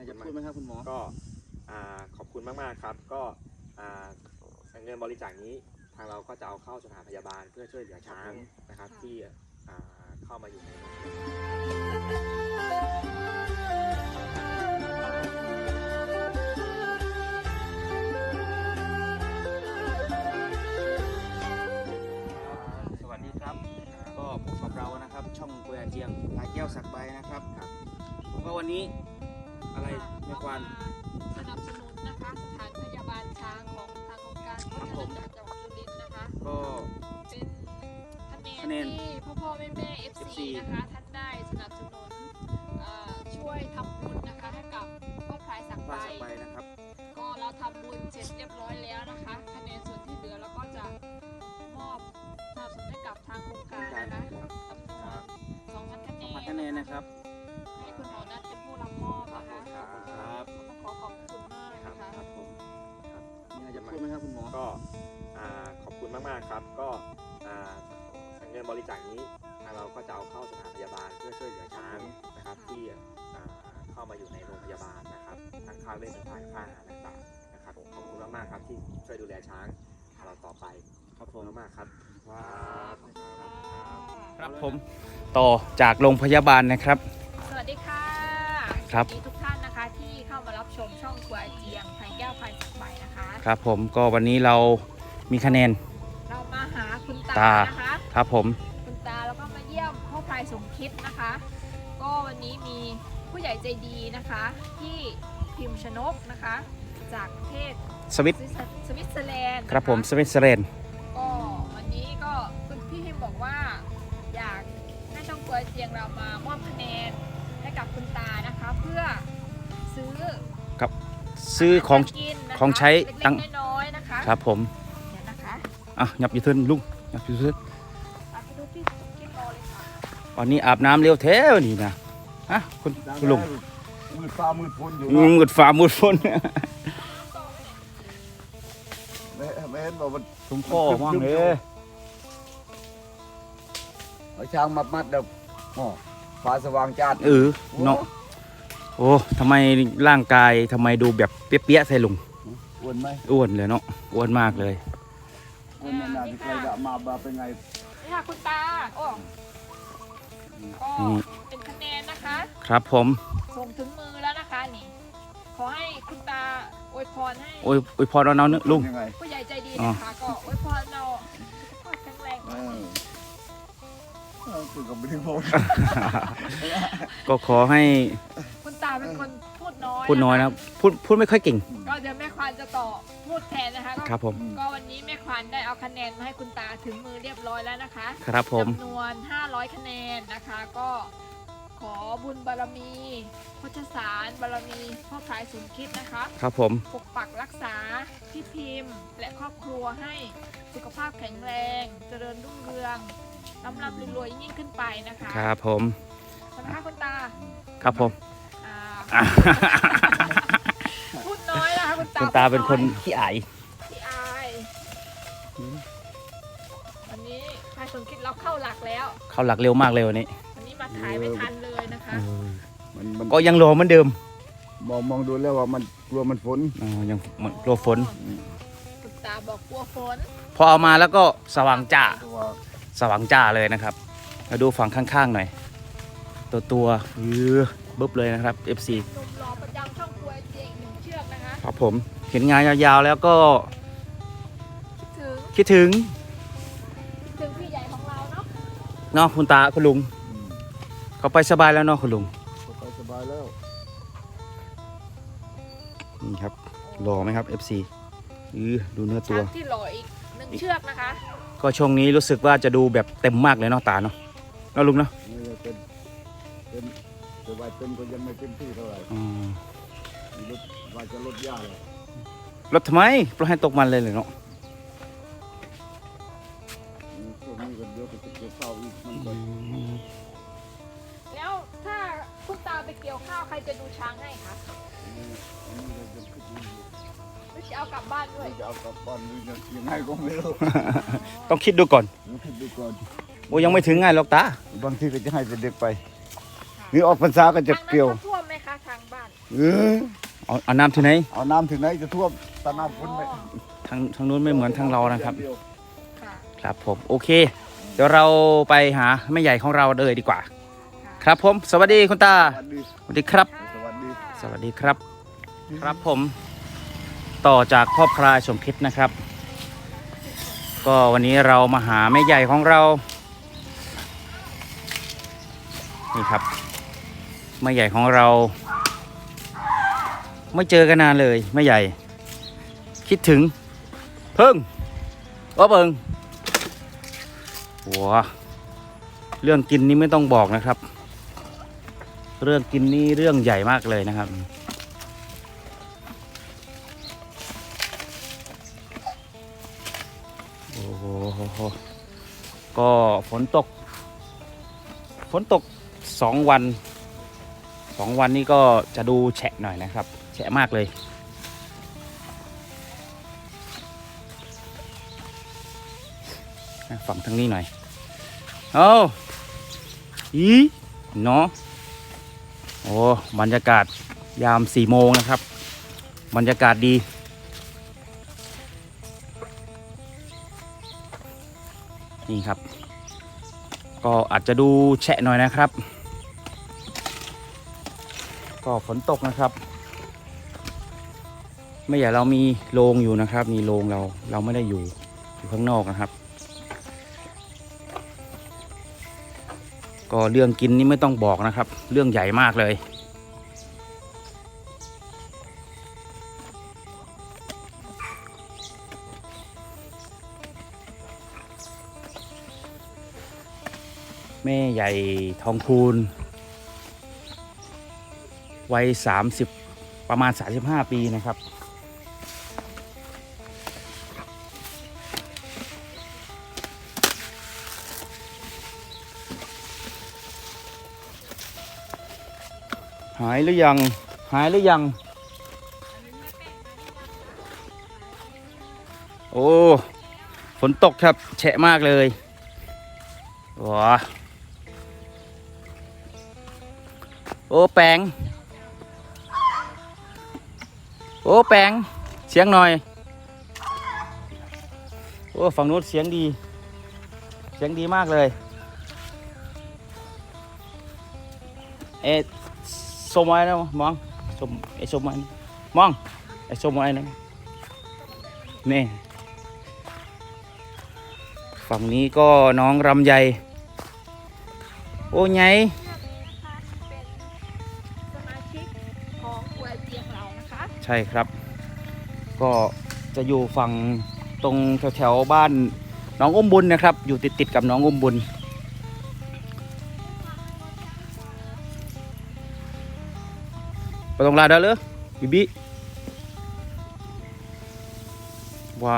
อะไรจะพูดไหมครับคุณหมอ ก็อ่าขอบคุณมากๆครับ ก็อ่าเงินบริจาคนี้ทางเราก็จะเอาเข้าสถานพยาบาลเพื่อช่วยเหลือช้างนะครับที่อ่าเข้ามาอยู่ในสวัสดีครับ ก็พบกับเรานะครับ ช่องกุยอาเจียงลายแก้วสักใบนะครับก็วันนี้ อะไรแม่ควานสนับสนุนนะคะสถานพยาบาลช้างของทางองค์การครับผมจากจังหวัดสุรินทร์นะคะ ก็ เป็นคะแนคะแนนนที่พ่อพ่อแม่แม่ FC FC นะคะท่านได้สนับสนุนเอ่อช่วยทำบุญนะคะให้กับพ่อพลายสังควานสักใบใบนะครับ ก็เราทำบุญเสร็จเรียบร้อยแล้วนะคะคะแนนส่วนที่เหลือเราก็จะมอบสนับสนุนให้กับทางโครงการนะคะจำนวนสองพันคะแนพันคะแนนนะครับ มีอะไรจะพูดไหมครับคุณหมอ ก็อ่าขอบคุณมากๆครับ ก็อ่าเงินบริจาคนี้ทางเราก็จะเอาเข้าสถานพยาบาลเพื่อช่วยเหลือช้างนะครับที่อ่าเข้ามาอยู่ในโรงพยาบาลนะครับทั้งค่าเวชภัณฑ์ค่าอาหารต่างๆนะครับขอบคุณมากๆครับที่ช่วยดูแลช้างเราต่อไปครับขผอบมคุณมากๆครับครับผมต่อจากโรงพยาบาลนะครับ สวัสดีค่ะครับ ชมช่องครัวอาเจียงไผ่แก้วไผ่สักใบนะคะ ครับผมก็วันนี้เรามีคะแนนเรามาหาคุณตาตานะคะ ครับผม คุณตาแล้วก็มาเยี่ยมพ่อพลายสมคิดนะคะ ก็วันนี้มีผู้ใหญ่ใจดีนะคะ ที่พิมพ์ชนกนะคะ จากประเทศสวิตสวิสสวิตเซอร์แลนด์นะะครับผมสวิตเซอร์แลนด์ก็วันนี้ก็คุณพี่พิมพ์บอกว่า อยากให้ช่องครัวอาเจียงเรามามอบคะแนนให้กับคุณตานะคะ เพื่อซื้อ ซื้อของกินนะคะของใช้เล็ตั้กงๆน้อยๆนะคะครับผมเดี๋ยวนะคะอะหยับอยู่ทึนลุงหยับอยู่ทึนเอาไปดูที่ที่รอเลยค่ะวันนี้อาบน้ำเร็วแท้วันนี้นะฮะคุณคุณลุงมืดฟ้ามืดฝนอยู่อืมมืดฟ้ามืดฝนไม่ไม่เห็นบอกมันทุ่มพ่อมองเลยเอาช้างมัดมัดเดี๋ยวอ๋อฟ้าสว่างจ้าเออเนาะโอ้ทำไมร่างกายทำไมดูแบบเปี้ยๆใส่ลุง อ้วนไหมอ้วนเลยเนาะ อ้วนมากเลย อ้วนไม่นานที่ใครจะมาบาเป็นไงนี่ค่ะคุณตา โอ้ก็นี่เป็นคะแนนนะคะ ครับผม ส่งถึงมือแล้วนะคะนี่ ขอให้คุณตาอวยพรให้โอ้ยโอ้ยพอเราเนาะลุง ยังไงผู้ใหญ่ใจดีนะคะ ก็อวยพรเราสุขภาพแข็งแรงเออเออคือกับไม่ได้บอก ก็ขอให้คุณตา เป็นคนพูดน้อยพูดน้อยนะครับพูดพูดไม่ค่อยเก่ง ก็เดี๋ยวแม่ควานจะต่อพูดแทนนะคะก็ครับผม ก็วันนี้แม่ควานได้เอาคะแนนมาให้คุณตาถึงมือเรียบร้อยแล้วนะคะครับผม จำนวน 500 คะแนนนะคะ ก็ขอบุญบารมีโคชสารบารมีพ่อพลายสมคิดนะคะ ครับผม ปกปักรักษาพี่พิมพ์ และครอบครัวให้สุขภาพแข็งแรง เจริญรุ่งเรืองร่ำรำรวยๆยิ่งขึ้นไปนะคะครับผม ขอบคุณค่ะคุณตา ครับผมอ่าอะ พูดน้อยนะคะคุณตาคุณตาเป็นคนพูดอยขี้อายพี่อายวันนี้พลายสมคิดเราเข้าหลักแล้ว เขาหลักเร็วมากเลยวันนี้วันนี้มาถ่ายไม่ทันเลยนะคะมันมันก็ยังรอเหมือนเดิม มองมองดูแล้วว่ามันกลัวมันฝนอ๋อยังเหมือนกลัวฝนคุณตาบอกกลัวฝน พอเอามาแล้วก็สว่างจ้าตัวสว่างจ้าเลยนะครับมาดูฝั่งข้างๆหน่อย ตัวตัวยือ บึ๊บเลยนะครับ FC หนุ่มรอประจำช่องครัวเจงหนึ่งเชือกนะคะครับผมเห็นงานยาวๆแล้วก็คิดถึงคิดถึงถึงพี่ใหญ่ของเราเนาะเนาะคุณตาคุณลุงอืมเขาไปสบายแล้วเนาะคุณลุงสบายสบายแล้วนี่ครับรอไหมครับ FC อือดูเนื้อตัวช้างที่รออีกหนึ่งเชือกนะคะ ก็ช่วงนี้รู้สึกว่าจะดูแบบเต็มมากเลยเนาะตาเนาะเนาะลุงเนาะนี่จะเป็นเป็น แต่ว่าเป็นก็ยังไม่เต็มที่เท่าไหร่อืมมีรถว่าจะลดยาเลยรถทำไมปล่อยให้ตกมันเลยเลยเนาะอืมช่วงนี้ก็เดี๋ยวก็จะเกี่ยวข้าวอีกมันก็แล้วถ้าคุณตาไปเกี่ยวข้าวใครจะดูช้างให้คะอืมอันนี้เราจะคิดดูอยู่หรือจะเอากลับบ้านด้วยจะเอากลับบ้านหรือจะยังไงก็ไม่รู้ต้องคิดดูก่อนคิดดูก่อนโอ้ยังไม่ถึงง่ายหรอกตา บางทีก็จะให้เด็กๆไป หรือออกพรรษาก็จะทางนั้นเกี่ยวเขาท่วมไหมคะทางบ้านเออเอาเอาน้ำที่ไหน เอาน้ำถึงไหนจะท่วมตาน้ำฝนไปทางทางนู้นไม่เหมือนทางเรานะครับเดียวค่ะครับผมโอเค เดี๋ยวเราไปหาแม่ใหญ่ของเราเลยดีกว่า ครับผม สวัสดีคุณตาสวัสดี สวัสดีครับ สวัสดี สวัสดีครับ ครับผมต่อจากพ่อพลายสมคิดนะครับ ก็วันนี้เรามาหาแม่ใหญ่ของเรา นี่ครับ แม่ใหญ่ของเรา ไม่เจอกันนานเลยแม่ใหญ่ คิดถึง เพิ่งว่าเบิงหัวเรื่องกินนี่ไม่ต้องบอกนะครับ เรื่องกินนี่เรื่องใหญ่มากเลยนะครับโอ้โหก็ฝนตก ฝนตกสองวัน สองวันนี้ก็จะดูแฉะหน่อยนะครับ แฉะมากเลยฝั่งทางนี้หน่อยเอาอีเนาะโอ้บรรยากาศยามสี่โมงนะครับ บรรยากาศดี นี่ครับ ก็อาจจะดูแฉะหน่อยนะครับ ก็ฝนตกนะครับ ไม่อย่าเรามีโรงอยู่นะครับ มีโรงเราเราไม่ได้อยู่อยู่ข้างนอกนะครับ ก็เรื่องกินนี่ไม่ต้องบอกนะครับ เรื่องใหญ่มากเลยแม่ใหญ่ทองคูณ วัย30ประมาณ35ปีนะครับ หายหรือยัง หายหรือยัง โอ้ฝนตกครับ แฉะมากเลยว้าโอ้ แปง โอ้แปงเสียงหน่อย โอ้ฝั่งนู้นเสียงดี เสียงดีมากเลยเอสมไว้นะมองสมไอสมไว้นะมองไอสมไว้นะนี่ฝั่งนี้ก็น้องรำใหญ่โอ้ไง ช่ครับ ก็จะอยู่ฝั่งตรงแถวๆบ้านน้องอุ้มบุญนะครับ อยู่ติดติดๆกับน้องอุ้มบุญไปตรงลาได้เลยบิบิว่า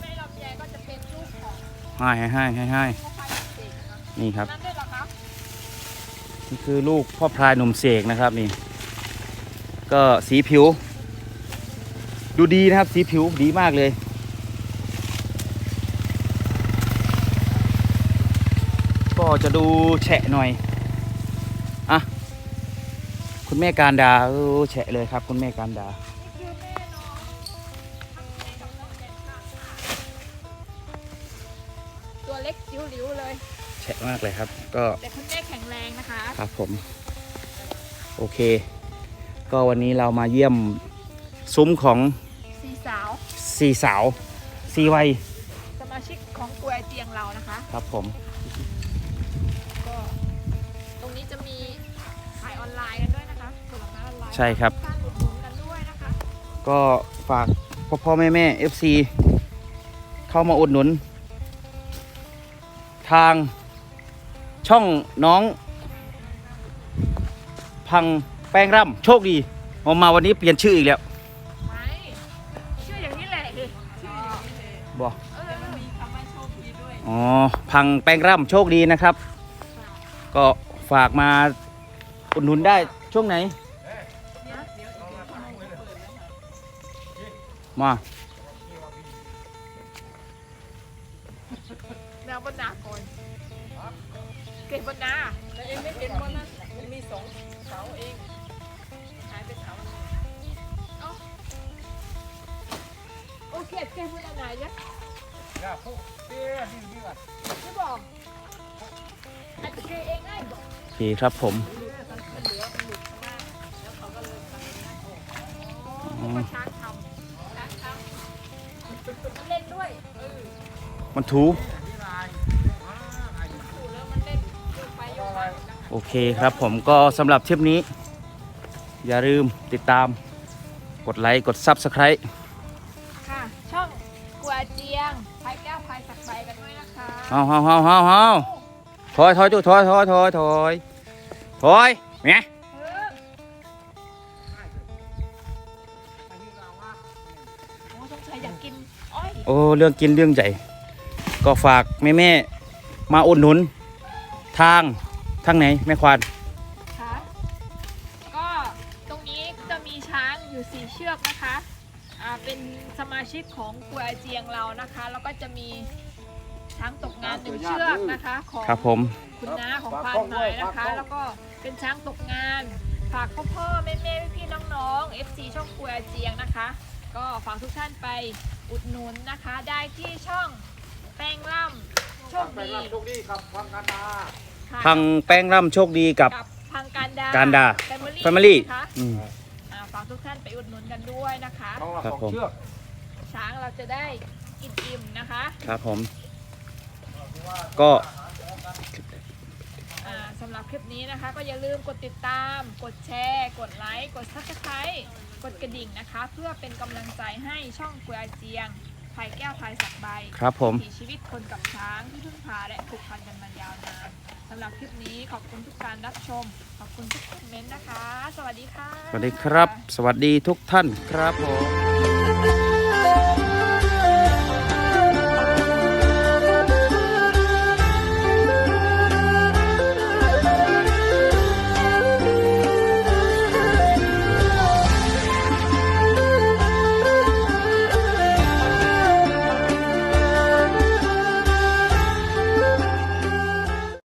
แม่ลำไยก็จะเป็นลูกของให้ให้ให้ให้ให้พ่อพายเด็กนะนี่ครับนั่นด้วยเหรอคะนี่คือลูกพ่อพลายหนุ่มเสกนะครับนี่ ก็สีผิว ดูดีนะครับ สีผิวดีมากเลย ก็จะดูแฉะหน่อย อะ คุณแม่การดาเออแฉะเลยครับ คุณแม่การดานี่คือแม่น้องทั้งแม่กับน้องแดนค่ะตัวเล็กจิ๋วหลิวเลย แฉะมากเลยครับ ก็แต่คุณแม่แข็งแรงนะคะ ครับผม โอเค ก็วันนี้เรามาเยี่ยมซุ้มของสีสาวสี่สาวสี่วัยสมาชิกของครัวเจียงเรานะคะ ครับผม ก็ตรงนี้จะมีขายออนไลน์กันด้วยนะคะผลไม้ออนไลน์ใช่ครับ การอุดหนุนกันด้วยนะคะก็ฝากพ่อพ่อแม่แม่ FC เข้ามาอุดหนุน ทางช่องน้อง พัง แป้งร่ำโชคดีออกมาวันนี้เปลี่ยนชื่ออีกแล้วไม่ชื่ออย่างนี้แหละชื่ออย่างนี้เลยบอกเออมันมีคำว่าโชคดีด้วยอ๋อพังแป้งร่ำโชคดีนะครับ ก็ฝากมาอุดหนุนได้ช่วงไหนมาแนวบนนาก่อนเก็บบนนา แกพูดอะไรจ๊ะ Ya, kok dia di di kan. ไม่บอกอาจจะแกเองได้บอกโอเคครับผมมันเหลือมันหลุดข้างล่างแล้วเขาก็เลยทำอย่างนั้นโอ้โหช้างทำช้างทำมันเล่นด้วยเออมันถูถูแล้วมันเล่นโยกไปโยกมานะคะโอเคครับผมก็สำหรับทริปนี้ อย่าลืมติดตาม กดไลค์ กด Subscribe เฮาเฮาเฮาเฮาเฮาถอยถอยจุถอยถอยถอยถอยถอยเนอ้อยโอ้เรื่องกินเรื่องใหญ่ก็ฝากแม่แม่มาอุดหนุน ทางทางไหนแม่ควานคะก็ตรงนี้จะมีช้างอยู่สี่เชือกนะคะ อ่าเป็นสมาชิกของกัวเจียงเรานะคะ แล้วก็จะมี ช้างตกงานหนึ่งเชือกนะคะของครับผมคุณน้าของพานหมายนะคะ แล้วก็เป็นช้างตกงาน ฝากพ่อพ่อแม่แม่พี่พี่ๆน้องๆ FC ช่องกัวเจียงนะคะ ก็ฝากทุกท่านไปอุดหนุนนะคะ ได้ที่ช่องแป้งล่ำโชคดีโชคดีครับความกันดาค่ะพังแป้งร่ำโชคดีกับกับพังการดาการดา Family Family นะคะอืมอ่าฝากทุกท่านไปอุดหนุนกันด้วยนะคะเขาละครับสองผมเชือกช้างเราจะได้กินอิ่มนะคะ ครับผม ก็อ่าสำหรับคลิปนี้นะคะก็อย่าลืมกดติดตาม กดแชร์ กดไลค์ กดซับสไครต์กดกระดิ่งนะคะ เพื่อเป็นกำลังใจให้ช่องกุยอาเจียงภายแก้วภายสักใบครับผมถีชีวิตคนกับช้างที่พึ่งพาและผูกพันกันมายาวนานสำหรับคลิปนี้ขอบคุณทุกการรับชม ขอบคุณทุกคอมเมนต์นะคะ สวัสดีค่ะ สวัสดีครับ สวัสดีทุกท่านครับผม